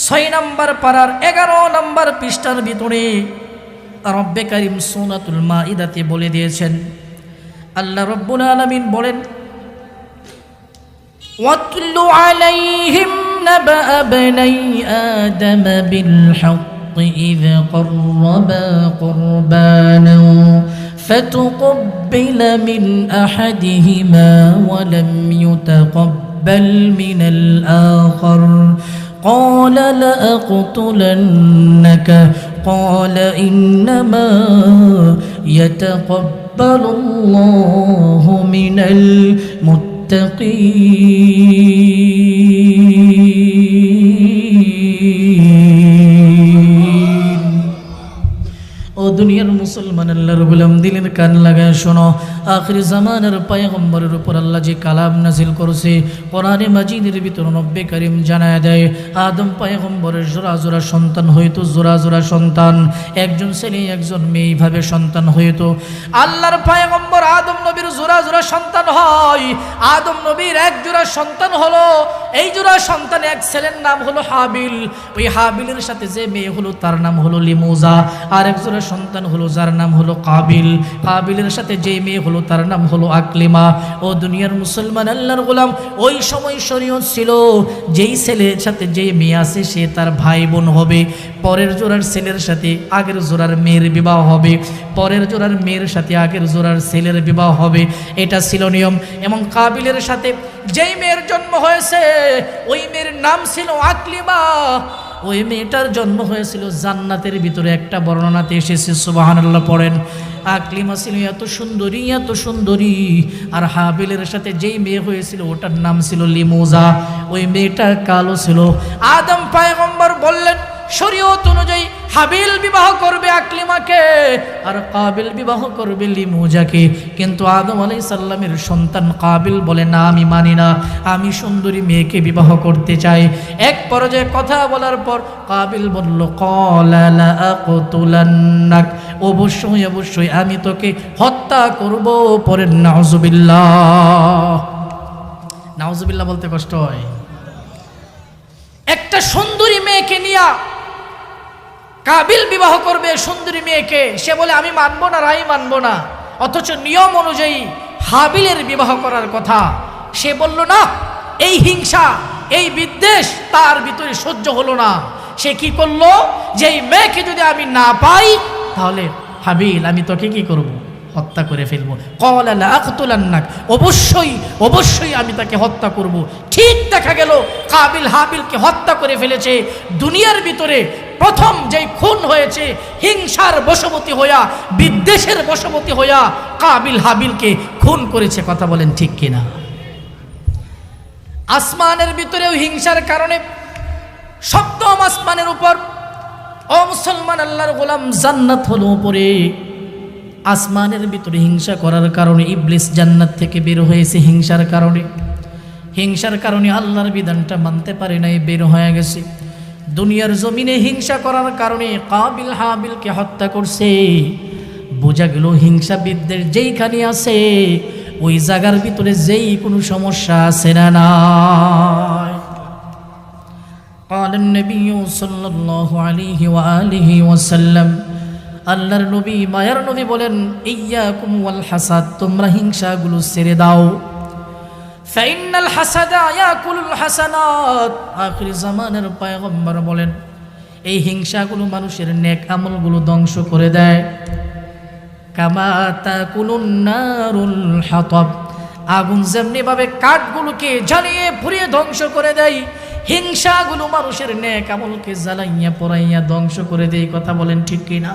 ছয় নম্বর পাড়ার এগারো নম্বর পৃষ্ঠার ভিতরে রব্বে করিম সোনাতুল মা ইদাতে বলে দিয়েছেন আল্লাহ রব্বুল আলমিন বলেন واتل عليهم نبأ بني آدم بالحق إذ قربا قربانا فتقبل من أحدهما ولم يتقبل من الآخر قال لأقتلنك. قال إنما يتقبل الله من المتقين. ও দুনিয়ার মুসলমান, আল্লাহ রবুলাম দিলের কান লাগায় শোনো। আখরি জামানের পায়গম্বরের উপর আল্লাহ যে কালাম নাজিল করছে, কোরআনে মাজিদের ভিতর নব্বে করিম জানায় দেয়, আদম পায়গম্বরের জোড়া জোড়া সন্তান হইতো, জোড়া জোড়া সন্তান। একজন ছেলে, একজন মেয়ে এইভাবে সন্তান হইতো। আল্লাহর পায়গম্বর আদম নবীর জোড়া জোড়া সন্তান হয়। আদম নবীর এক জোড়া সন্তান হলো এই জোড়া সন্তান এক ছেলের নাম হলো হাবিল। ওই হাবিলের সাথে যে মেয়ে হলো, তার নাম হলো লিমোজা। আর এক জোড়া সন্তান হলো, যার নাম হলো কাবিল। কাবিলের সাথে যে মেয়ে হলো, তার নাম হলো আকলিমা। ও দুনিয়ার মুসলমান, আল্লাহর গোলাম, ওই সময় শরীয়ত ছিল, যেই ছেলের সাথে যে মেয়ে আছে, সে তার ভাই বোন হবে। পরের জোড়ার ছেলের সাথে আগের জোড়ার মেয়ের বিবাহ হবে। পরের জোড়ার মেয়ের সাথে আগের জোড়ার ছেলের বিবাহ হবে। এটা ছিল নিয়ম। এবং কাবিলের সাথে যেই মেয়ের জন্ম হয়েছে, ওই মেয়ের নাম ছিল আকলিমা। ওই মেয়েটার জন্ম হয়েছিল জান্নাতের ভিতরে। একটা বর্ণনাতে এসেছে সুবাহান্লাহ পড়েন। আকলিমা ছিল এত সুন্দরী এত সুন্দরী। আর হাবিলের সাথে যেই মেয়ে হয়েছিল, ওটার নাম ছিল লিমোজা। ওই মেয়েটা কালো ছিল। আদম পায়গম্বর বললেন শরীয়ত অনুযায়ী হাবিল বিবাহ করবে আকলিমাকে আর কাবিল বিবাহ করবে লিমুজাকে। কিন্তু আদম আলাই সাল্লামের সন্তান কাবিল বলে, না, আমি মানি না। আমি সুন্দরী মেয়েকে বিবাহ করতে চাই। এক পর্যায়ে কথা বলার পর কাবিল বলল কলাক অবশ্যই অবশ্যই আমি তোকে হত্যা করব পরে নাউজুবিল্লাহ। নাউজুবিল্লাহ বলতে কষ্ট হয়। একটা সুন্দরী মেয়েকে নিয়া কাবিল বিবাহ করবে সুন্দরী মেয়েকে। সে বলে, আমি মানবো না, রাই মানবো না। অথচ নিয়ম অনুযায়ী হাবিলের বিবাহ করার কথা। সে বলল, না, এই হিংসা, এই বিদ্বেষ তার ভিতরে সহ্য হলো না। সে কি করল? যে এই মেয়েকে যদি আমি না পাই, তাহলে হাবিল, আমি তোকে কি করব? হত্যা করে ফেলব। কলালা অবশ্যই অবশ্যই আমি তাকে হত্যা করব। ঠিক দেখা গেল, কাবিল হাবিলকে হত্যা করে ফেলেছে। দুনিয়ার ভিতরে প্রথম যেই খুন হয়েছে, হিংসার বশবতী হইয়া, বিদ্বেষের বশবতী হইয়া কাবিল হাবিলকে খুন করেছে, কথা বলেন ঠিক কিনা? আসমানের ভিতরেও হিংসার কারণে সপ্তম আসমানের উপর, ও মুসলমান আল্লাহর গোলাম জান্নাত হলো উপরে। আসমানের ভিতরে হিংসা করার কারণে ইবলিস জান্নাত থেকে বের হয়েছে হিংসার কারণে হিংসার কারণে আল্লাহর বিধানটা মানতে পারে নাই বের হয়ে গেছে দুনিয়ার জমিনে হিংসা করার কারণে কাবিল হাবিলকে হত্যা করছে বোঝা গেল হিংসা বিদ্বেষ যেইখানে আছে ওই জায়গার ভিতরে যেই কোনো সমস্যা আছে না নাই قال النبي صلى الله عليه وآله وسلم আল্লাহর নবী, মায়ার নবী বলেন ইয়াকুম ওয়াল হাসাদ, তোমরা হিংসাগুলো ছেড়ে দাও। ফাইনাল হাসাদা ইয়াকুলুল হাসানাত। আখির জামানের পয়গম্বর বলেন, এই হিংসাগুলো মানুষের নেক আমলগুলো ধ্বংস করে দেয়। কামা তাকুলুন নারুল হাতাব। আগুন যেমনি ভাবে কাঠগুলোকে জ্বালিয়ে পুড়িয়ে ধ্বংস করে দেয়, হিংসাগুলো মানুষের নেক আমলকে জ্বালাইয়া পড়াইয়া ধ্বংস করে দেয় কথা বলেন ঠিক কিনা?